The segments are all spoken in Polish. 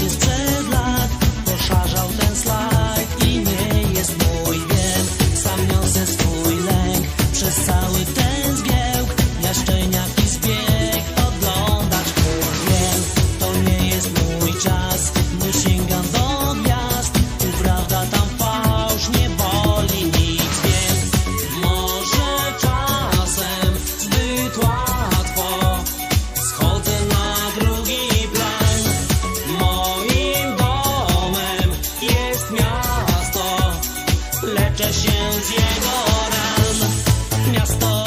just turn Leczę się z jego ran Miasto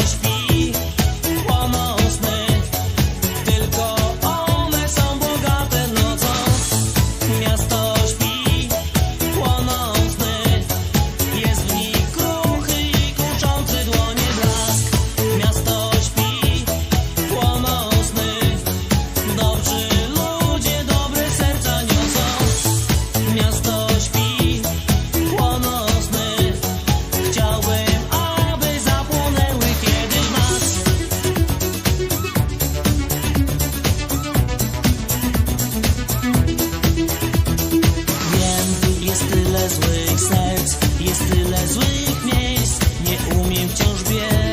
wciąż bieg.